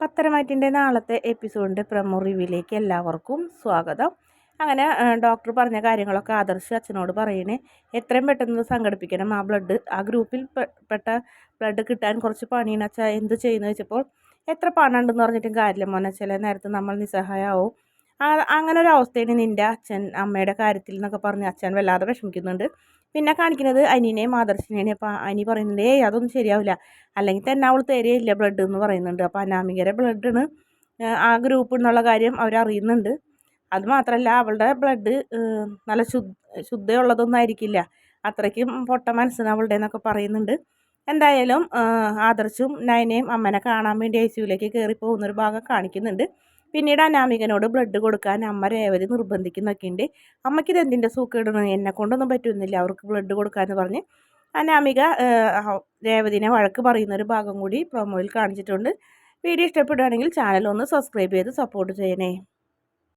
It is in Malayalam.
പത്തരമാറ്റിന്റെ നാളത്തെ എപ്പിസോഡിന്റെ പ്രമോ റിവ്യൂലേക്ക് എല്ലാവർക്കും സ്വാഗതം. അങ്ങനെ ഡോക്ടർ പറഞ്ഞ കാര്യങ്ങളൊക്കെ ആദർശ് അച്ഛനോട് പറയണേ. എത്രയും പെട്ടെന്ന് സംഘടിപ്പിക്കണം. ആ ബ്ലഡ് ആ ഗ്രൂപ്പിൽ പെട്ട ബ്ലഡ് കിട്ടാൻ കുറച്ച് പണിയാണ്. അച്ഛാ എന്ത് ചെയ്യുന്നു വെച്ചപ്പോൾ എത്ര പണമുണ്ടെന്ന് പറഞ്ഞിട്ടും കാര്യമില്ല മോനെ. ചില നേരത്ത് നമ്മൾ നിസ്സഹായമാവും. അങ്ങനെ ഒരു അവസ്ഥയാണ് നിന്റെ അച്ഛൻ അമ്മയുടെ കാര്യത്തിൽ എന്നൊക്കെ പറഞ്ഞ് അച്ഛൻ വല്ലാതെ വിഷമിക്കുന്നുണ്ട്. പിന്നെ കാണിക്കുന്നത് അനിനെയും ആദർശിനെയും അപ്പോൾ അനി പറയുന്നത് ഏയ് അതൊന്നും ശരിയാവില്ല. അല്ലെങ്കിൽ തന്നെ അവൾ തരികയില്ല ബ്ലഡ് എന്ന് പറയുന്നുണ്ട്. അപ്പോൾ അനാമികയുടെ ബ്ലഡാണ് ആ ഗ്രൂപ്പ് എന്നുള്ള കാര്യം അവരറിയുന്നുണ്ട്. അതുമാത്രമല്ല അവളുടെ ബ്ലഡ് നല്ല ശുദ്ധ ശുദ്ധയുള്ളതൊന്നും ആയിരിക്കില്ല അത്രയ്ക്കും പൊട്ട മനസ്സിന് അവളുടെ എന്നൊക്കെ പറയുന്നുണ്ട്. എന്തായാലും ആദർശും നയനയും അമ്മനെ കാണാൻ വേണ്ടി ഐ സിയുലേക്ക് കയറി പോകുന്നൊരു ഭാഗം കാണിക്കുന്നുണ്ട്. പിന്നീട് അനാമികനോട് ബ്ലഡ് കൊടുക്കാൻ അമ്മ രേവതി നിർബന്ധിക്കുന്നൊക്കെയുണ്ട്. അമ്മയ്ക്ക് ഇത് എന്തിന്റെ സൂക്കേടാണ്? എന്നെ കൊണ്ടൊന്നും പറ്റുന്നില്ല. അവർക്ക് ബ്ലഡ് കൊടുക്കാമെന്ന് പറഞ്ഞ് അനാമിക രേവതിനെ വഴക്ക് പറയുന്ന ഒരു ഭാഗം കൂടി പ്രൊമോയിൽ കാണിച്ചിട്ടുണ്ട്. വീഡിയോ ഇഷ്ടപ്പെടുകയാണെങ്കിൽ ചാനൽ ഒന്ന് സബ്സ്ക്രൈബ് ചെയ്ത് സപ്പോർട്ട് ചെയ്യണേ.